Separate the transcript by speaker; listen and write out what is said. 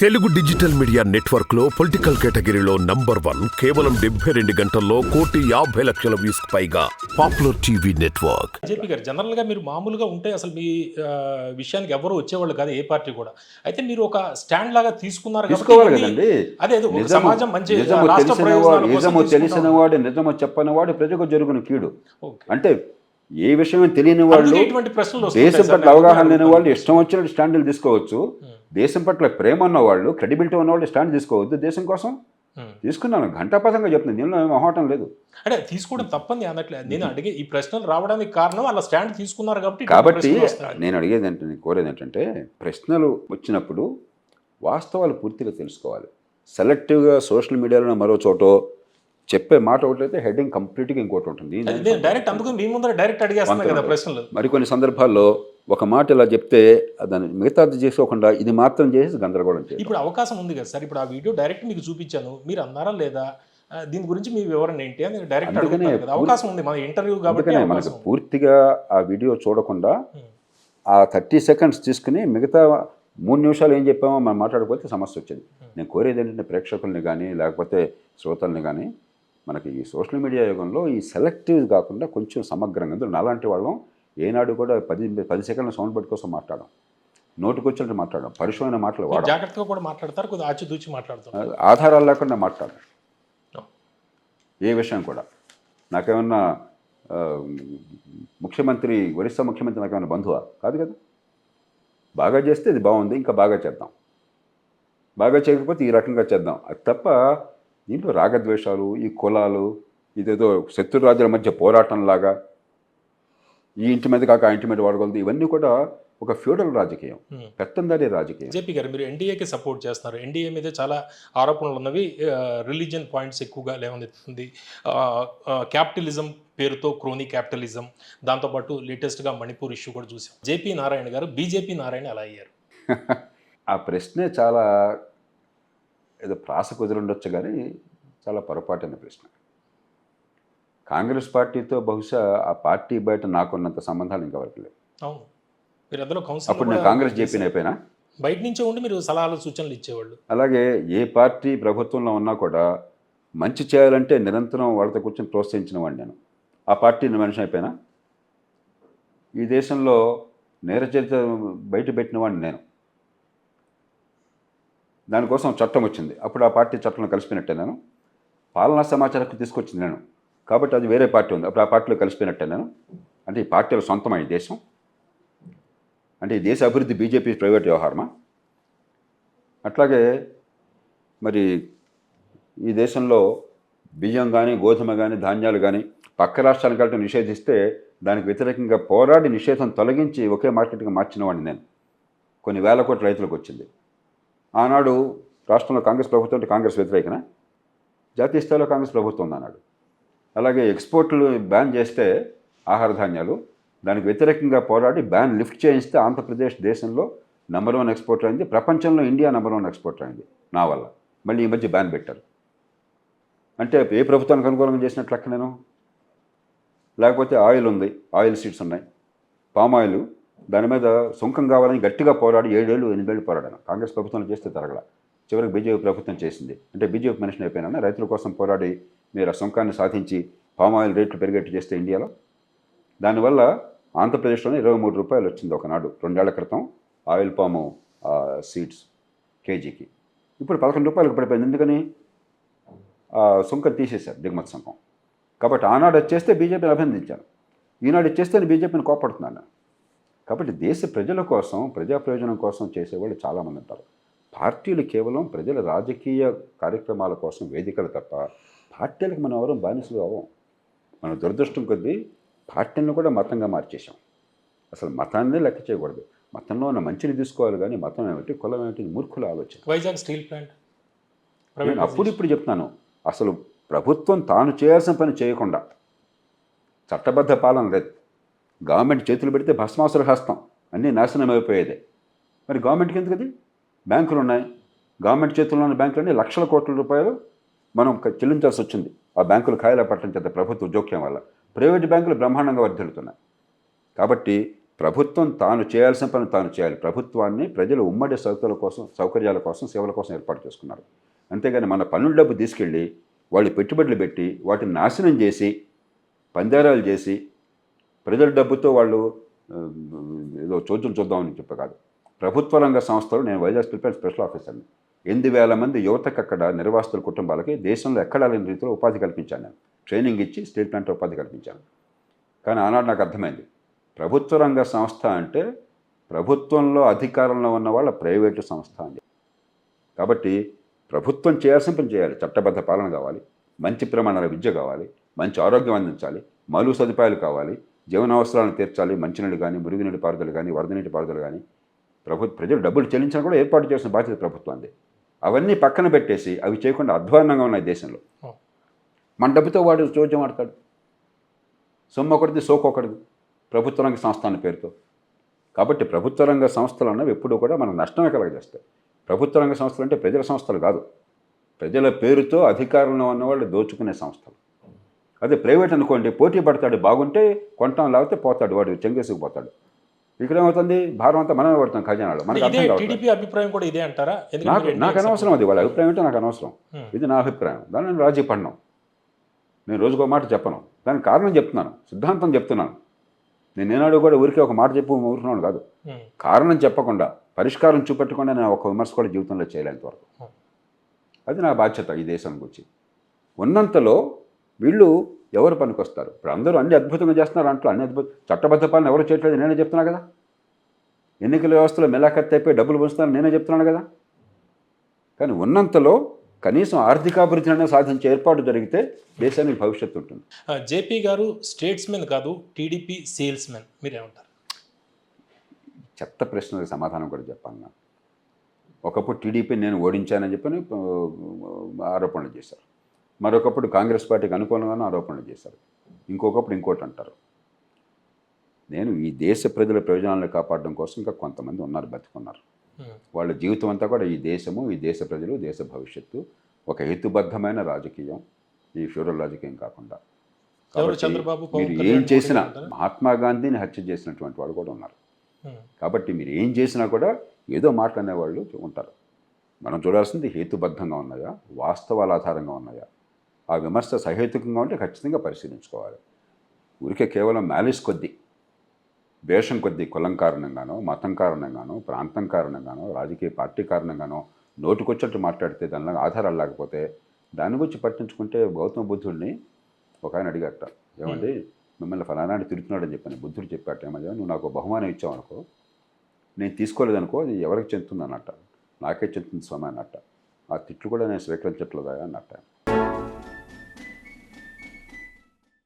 Speaker 1: Telugu digital media నెట్వర్క్లో political కేటగిరీలో number one కేవలం డెబ్బై రెండు గంటల్లో కోటి యాభై లక్షల వ్యూస్ పైగా పాపులర్ టీవీ నెట్వర్క్
Speaker 2: జేపీ గారు జనరల్గా మీరు మామూలుగా ఉంటే అసలు మీ విషయానికి ఎవరు వచ్చేవాళ్ళు కాదు ఏ పార్టీ కూడా అయితే మీరు ఒక స్టాండ్ లాగా తీసుకున్నారు
Speaker 3: తీసుకోవాలి కదండి
Speaker 2: అదే సమాజం మంచి
Speaker 3: నిజము
Speaker 2: రాష్ట్ర
Speaker 3: తెలిసిన
Speaker 2: ప్రయోజనాల
Speaker 3: వాడు
Speaker 2: కోసం
Speaker 3: నిజము తెలిసిన
Speaker 2: తీసుకుంటాం.
Speaker 3: వాడు నిజము చెప్పని వాడు ప్రజకు జరుగును కీడు
Speaker 2: ఓకే.
Speaker 3: అంటే ఏ విషయం తెలియని వాళ్ళు దేశం. పట్ల అవగాహన లేని వాళ్ళు. ఇష్టం వచ్చినట్టు స్టాండ్లు తీసుకోవచ్చు దేశం పట్ల ప్రేమ ఉన్న వాళ్ళు క్రెడిబిలిటీ ఉన్న వాళ్ళు స్టాండ్ తీసుకోవద్దు దేశం కోసం. తీసుకున్నాను ఘంటాపథంగా చెప్తున్నాను దీనిలో ఏం మొహమాటం లేదు
Speaker 2: అంటే తీసుకోవడం తప్పని అనట్లేదు నేను అడిగే ఈ ప్రశ్నలు రావడానికి కారణం అలా స్టాండ్ తీసుకున్నారు కాబట్టి
Speaker 3: కాబట్టి. నేను అడిగేది ఏంటంటే నేను కోరేది ఏంటంటే ప్రశ్నలు వచ్చినప్పుడు వాస్తవాలు పూర్తిగా తెలుసుకోవాలి సెలెక్టివ్గా సోషల్ మీడియాలో మరో చోటో చెప్పే మాట ఒకటైతే హెడ్డింగ్ కంప్లీట్గా ఇంకోటి ఉంటుంది.
Speaker 2: డైరెక్ట్ అందుకు మీ ముందర డైరెక్ట్ అడిగేస్తున్నా కదా. ప్రశ్నలు.
Speaker 3: మరికొన్ని సందర్భాల్లో ఒక మాట ఇలా చెప్తే దాన్ని మిగతాది చేసుకోకుండా ఇది మాత్రం చేసి గందరగోళం చేయాలి
Speaker 2: ఇప్పుడు అవకాశం ఉంది కదా సార్. ఇప్పుడు ఆ వీడియో డైరెక్ట్ మీకు చూపించాను. మీరు అన్నారా లేదా? దీని గురించి మీ వివరణ ఏంటి అని డైరెక్ట్ అడుగుతున్నారు కదా. అవకాశం ఉంది మన ఇంటర్వ్యూ కాబట్టి
Speaker 3: మనకు. పూర్తిగా ఆ వీడియో చూడకుండా. ఆ థర్టీ సెకండ్స్ తీసుకుని మిగతా మూడు నిమిషాలు ఏం చెప్పామో మనం మాట్లాడకపోతే సమస్య వచ్చింది. నేను కోరేది ఏంటంటే ప్రేక్షకుల్ని కానీ లేకపోతే శ్రోతల్ని కానీ మనకి ఈ సోషల్ మీడియా యుగంలో ఈ సెలెక్టివ్ కాకుండా కొంచెం సమగ్రంగా అందులో నాలాంటి వాళ్ళం ఏనాడు కూడా పది పది సెకండ్ల సౌండ్ బట్ కోసం మాట్లాడడం. నోటికి వచ్చినట్టు మాట్లాడడం. పరుషమైన మాటలు వాడడం.
Speaker 2: జాగ్రత్తగా కూడా మాట్లాడతారు. కొద్దిగా ఆచితూచి మాట్లాడుతారు
Speaker 3: ఆధారాలు లేకుండా మాట్లాడడం. ఏ విషయం కూడా. నాకేమన్నా ముఖ్యమంత్రి ఒరిస్సా ముఖ్యమంత్రి నాకేమన్నా బంధువా? కాదు కదా. బాగా చేస్తే ఇది బాగుంది ఇంకా బాగా చేద్దాం. బాగా చేయకపోతే ఈ రకంగా చేద్దాం. అది తప్ప దీంట్లో రాగద్వేషాలు ఈ కులాలు ఇదేదో శత్రురాజుల మధ్య పోరాటంలాగా ఈ ఇంటి మీద కాక ఆ ఇంటి మీద వాడగలదు ఇవన్నీ కూడా ఒక ఫ్యూడల్ రాజకీయం. పెత్తందారీ రాజకీయం.
Speaker 2: జేపీ గారు మీరు ఎన్డీఏకి సపోర్ట్ చేస్తున్నారు. ఎన్డీఏ మీద చాలా ఆరోపణలు ఉన్నవి రిలీజియన్ పాయింట్స్ ఎక్కువగా లేవనెత్తుంది. క్యాపిటలిజం పేరుతో క్రోనీ క్యాపిటలిజం దాంతోపాటు లేటెస్ట్గా మణిపూర్ ఇష్యూ కూడా చూసాం. జేపీ నారాయణ గారు బీజేపీ నారాయణ ఎలా అయ్యారు?
Speaker 3: ఆ ప్రశ్నే చాలా ఏదో ప్రాస కుదిరుండొచ్చు కానీ చాలా పొరపాటైన ప్రశ్న. కాంగ్రెస్ పార్టీతో బహుశా ఆ పార్టీ బయట నాకున్నంత సంబంధాలు ఇంకెవరికి లేవు. అప్పుడు నేను కాంగ్రెస్ జేపీని అయిపోయినా?
Speaker 2: బయట నుంచే ఉండి మీరు సలహాలు సూచనలు ఇచ్చేవాళ్ళు.
Speaker 3: అలాగే ఏ పార్టీ ప్రభుత్వంలో ఉన్నా కూడా మంచి చేయాలంటే నిరంతరం వాళ్ళతో కూర్చొని ప్రోత్సహించిన వాడిని నేను. ఆ పార్టీ మనిషి అయిపోయినా? ఈ దేశంలో నేర చరిత్ర బయట పెట్టిన వాడిని నేను. దానికోసం చట్టం వచ్చింది. అప్పుడు ఆ పార్టీ చట్టంలో కలిసిపోయినట్టే నేను. పాలనా సమాచారానికి తీసుకొచ్చింది నేను. కాబట్టి అది వేరే పార్టీ ఉంది. అప్పుడు ఆ పార్టీలో కలిసిపోయినట్టే నేను. అంటే ఈ పార్టీల సొంతమా ఈ దేశం? అంటే ఈ దేశ అభివృద్ధి బీజేపీ ప్రైవేట్ వ్యవహారమా? అట్లాగే మరి ఈ దేశంలో బియ్యం కానీ గోధుమ కానీ ధాన్యాలు కానీ పక్క రాష్ట్రాలకు వెళ్ళటం నిషేధిస్తే దానికి వ్యతిరేకంగా పోరాడి నిషేధం తొలగించి ఒకే మార్కెట్గా మార్చిన వాడిని నేను. కొన్ని వేల కోట్ల రైతులకు వచ్చింది. ఆనాడు రాష్ట్రంలో కాంగ్రెస్ ప్రభుత్వం అంటే కాంగ్రెస్ వ్యతిరేకన? జాతీయ స్థాయిలో కాంగ్రెస్ ప్రభుత్వం ఉంది అన్నాడు అలాగే ఎక్స్పోర్ట్లు బ్యాన్ చేస్తే ఆహార ధాన్యాలు దానికి వ్యతిరేకంగా పోరాడి బ్యాన్ లిఫ్ట్ చేయిస్తే ఆంధ్రప్రదేశ్ దేశంలో నెంబర్ వన్ ఎక్స్పోర్ట్ అయింది ప్రపంచంలో ఇండియా నెంబర్ వన్ ఎక్స్పోర్ట్ అయింది నా వల్ల. మళ్ళీ ఈ మధ్య బ్యాన్ పెట్టారు. అంటే ఏ ప్రభుత్వానికి అనుకూలంగా చేసినట్లు నేను? లేకపోతే ఆయిల్ ఉంది ఆయిల్ సీడ్స్ ఉన్నాయి. పామ్ ఆయిల్ దాని మీద సుంకం కావాలని గట్టిగా పోరాడి ఏడేళ్ళు ఎనిమిదేళ్ళు పోరాడాను. కాంగ్రెస్ ప్రభుత్వం చేస్తే తరగల చివరికి బీజేపీ ప్రభుత్వం చేసింది. అంటే బీజేపీ మనిషిని అయిపోయినా రైతుల కోసం పోరాడి మీరు ఆ సుంకాన్ని సాధించి పామ్ ఆయిల్ రేట్లు పెరిగేట్టు చేస్తే ఇండియాలో? దానివల్ల ఆంధ్రప్రదేశ్లోనే ఇరవై మూడు రూపాయలు వచ్చింది ఒకనాడు రెండేళ్ళ క్రితం ఆయిల్ పాము సీడ్స్ కేజీకి. ఇప్పుడు పదకొండు రూపాయలకు పడిపోయింది. ఎందుకని? సుంకం తీసేశారు దిగుమతి సుంకం. కాబట్టి ఆనాడు వచ్చేస్తే బీజేపీని అభినందించాను. ఈనాడు వచ్చేస్తే నేను బీజేపీని కోపడుతున్నాను కాబట్టి దేశ ప్రజల కోసం ప్రజా ప్రయోజనం కోసం చేసేవాళ్ళు చాలామంది ఉంటారు. పార్టీలు కేవలం ప్రజల రాజకీయ కార్యక్రమాల కోసం వేదికలు తప్ప పార్టీలకు మనం ఎవరు బానిసలు అవ్వం. మన దురదృష్టం కొద్దీ పార్టీలను కూడా మతంగా మార్చేశాం. అసలు మతాన్నే లెక్క చేయకూడదు. మతంలో ఉన్న మంచిని తీసుకోవాలి కానీ మతం ఏమిటి కులం ఏమిటి మూర్ఖుల ఆలోచన.
Speaker 2: Vizag steel plant.
Speaker 3: నేను అప్పుడు ఇప్పుడు చెప్తున్నాను అసలు ప్రభుత్వం తాను చేయాల్సిన పని చేయకుండా చట్టబద్ధ పాలన లేదు. గవర్నమెంట్ చేతులు పెడితే భస్మాసుర హస్తం. అన్నీ నాశనం అయిపోయేదే మరి గవర్నమెంట్కి ఎందుకు అది బ్యాంకులు ఉన్నాయి గవర్నమెంట్ చేతుల్లో ఉన్న బ్యాంకులన్నీ లక్షల కోట్ల రూపాయలు మనం చెల్లించాల్సి వచ్చింది. ఆ బ్యాంకులు ఖాయిలా పట్టడం చేత ప్రభుత్వ జోక్యం వల్ల. ప్రైవేట్ బ్యాంకులు బ్రహ్మాండంగా వర్ధిల్లుతున్నాయి. కాబట్టి ప్రభుత్వం తాను చేయాల్సిన పని తాను చేయాలి. ప్రభుత్వాన్ని ప్రజలు ఉమ్మడి సౌకర్యాల కోసం సౌకర్యాల కోసం సేవల కోసం ఏర్పాటు చేసుకున్నారు. అంతేగాని మన పన్నుల డబ్బు తీసుకెళ్ళి వాళ్ళు పెట్టుబడులు పెట్టి వాటిని నాశనం చేసి పందేరాలు చేసి ప్రజల డబ్బుతో వాళ్ళు ఏదో చోద్యం చూద్దామని చెప్పే కాదు. ప్రభుత్వ రంగ సంస్థలు నేను వైజాగ్ స్పెషల్ స్పెషల్ ఆఫీసర్ని. ఎనిమిది వేల మంది యువతకు అక్కడ నిర్వాసితుల కుటుంబాలకి దేశంలో ఎక్కడ లేని రీతిలో ఉపాధి కల్పించాను. నేను ట్రైనింగ్ ఇచ్చి స్టీల్ ప్లాంట్ ఉపాధి కల్పించాను. కానీ ఆనాడు నాకు అర్థమైంది. ప్రభుత్వ రంగ సంస్థ అంటే ప్రభుత్వంలో అధికారంలో ఉన్న వాళ్ళ ప్రైవేటు సంస్థ అని కాబట్టి ప్రభుత్వం చేయాల్సిన పని చేయాలి. చట్టబద్ధ పాలన కావాలి. మంచి ప్రమాణాల విద్య కావాలి. మంచి ఆరోగ్యం అందించాలి. మలు సదుపాయాలు కావాలి. జీవనావసరాలను తీర్చాలి మంచినీళ్ళు కానీ మురుగునీటి పారుదల కానీ వరద నీటి పారుదల కానీ ప్రభు ప్రజలు డబ్బులు చెల్లించడం కూడా ఏర్పాటు చేసిన బాధ్యత ప్రభుత్వాన్ని అవన్నీ పక్కన పెట్టేసి అవి చేయకుండా అధ్వాన్నంగా ఉన్నాయి దేశంలో. మన డబ్బుతో వాడు చోద్యం ఆడతాడు. సొమ్ము ఒకటిది సోకు ఒకటిది. ప్రభుత్వ రంగ సంస్థ అన్న పేరుతో. కాబట్టి ప్రభుత్వ రంగ సంస్థలు అన్నవి ఎప్పుడూ కూడా మనకు నష్టమే కలగజేస్తాయి. ప్రభుత్వ రంగ సంస్థలు అంటే ప్రజల సంస్థలు కాదు. ప్రజల పేరుతో అధికారంలో ఉన్నవాళ్ళు దోచుకునే సంస్థలు. అదే ప్రైవేట్ అనుకోండి పోటీ పడతాడు బాగుంటే కొంటాం లేకపోతే పోతాడు వాడు చెంగేసుకుపోతాడు ఇక్కడ ఏమవుతుంది? భారం అంతా మనమే పడతాం ఖజానాలో. మనకు అర్థం కావట్లేదు.
Speaker 2: అభిప్రాయం కూడా ఇదే అంటారా?
Speaker 3: నాకు నాకు అనవసరం అది వాళ్ళ అభిప్రాయం ఏంటో నాకు అనవసరం. ఇది నా అభిప్రాయం. దాన్ని నేను రాజీ పడినాం. నేను రోజుకో మాట చెప్పను. దానికి కారణం చెప్తున్నాను. సిద్ధాంతం చెప్తున్నాను. నేను ఏనాడు కూడా ఊరికే ఒక మాట చెప్పి ఊరుకున్నాను కాదు. కారణం చెప్పకుండా పరిష్కారం చూపెట్టకుండా నేను ఒక విమర్శ కూడా జీవితంలో చేయలేంత వరకు
Speaker 2: Hmm.
Speaker 3: అది నా బాధ్యత ఈ దేశం గురించి. ఉన్నంతలో వీళ్ళు ఎవరు పనికొస్తారు? ఇప్పుడు అందరూ అన్ని అద్భుతంగా చేస్తున్నారు అంటూ అన్ని అద్భుత చట్టబద్ధ పాలన ఎవరు చేయట్లేదు నేనే చెప్తున్నా కదా. ఎన్నికల వ్యవస్థలో మెలాఖత్ అయిపోయి డబ్బులు పంచుతాను నేనే చెప్తున్నాను కదా. కానీ ఉన్నంతలో కనీసం ఆర్థికాభివృద్ధి అనేది సాధించే ఏర్పాటు జరిగితే దేశానికి భవిష్యత్తు ఉంటుంది.
Speaker 2: జేపీ గారు స్టేట్స్మెన్ కాదు టీడీపీ సేల్స్మెన్. మీరేమంటారు?
Speaker 3: చెత్త ప్రశ్నలకు సమాధానం కూడా చెప్పాను నాకు. ఒకప్పుడు టీడీపీ నేను ఓడించానని చెప్పని ఆరోపణలు చేశారు. మరొకప్పుడు కాంగ్రెస్ పార్టీకి అనుకూలంగానే ఆరోపణలు చేశారు. ఇంకొకప్పుడు ఇంకోటి అంటారు. నేను ఈ దేశ ప్రజల ప్రయోజనాలను కాపాడడం కోసం ఇంకా కొంతమంది ఉన్నారు బతుకున్నారు. వాళ్ళ జీవితం అంతా కూడా ఈ దేశము ఈ దేశ ప్రజలు దేశ భవిష్యత్తు ఒక హేతుబద్ధమైన రాజకీయం ఈ ఫ్యూరల్ రాజకీయం కాకుండా. మీరు ఏం చేసినా? మహాత్మా గాంధీని హత్య చేసినటువంటి వాడు కూడా ఉన్నారు. కాబట్టి మీరు ఏం చేసినా కూడా ఏదో మాట్లాడేవాళ్ళు ఉంటారు. మనం చూడాల్సింది హేతుబద్ధంగా ఉన్నాయా? వాస్తవాల ఆధారంగా ఉన్నాయా? ఆ విమర్శ సహేతుకంగా ఉంటే ఖచ్చితంగా పరిశీలించుకోవాలి. ఊరికే కేవలం మ్యాలిస్ కొద్దీ వేషం కొద్దీ కులం కారణంగానో మతం కారణంగానో ప్రాంతం కారణంగానో రాజకీయ పార్టీ కారణంగానో నోటుకొచ్చినట్టు మాట్లాడితే దానిలో ఆధారాలు లేకపోతే దాని గురించి పట్టించుకుంటే గౌతమ బుద్ధుడిని ఒక ఆయన అడిగట ఏమండి మిమ్మల్ని ఫలానాన్ని తిరుగుతున్నాడని చెప్పాను. బుద్ధుడు చెప్పాట ఏమయ్యా నువ్వు నాకు బహుమానం ఇచ్చావు అనుకో. నేను తీసుకోలేదనుకో అది ఎవరికి చెందుతుంది అన్నట్ట నాకే చెందుతుంది స్వామి అన్నట్ట. ఆ తిట్లు కూడా నేను స్వీకరించట్లేదా అన్నట్ట.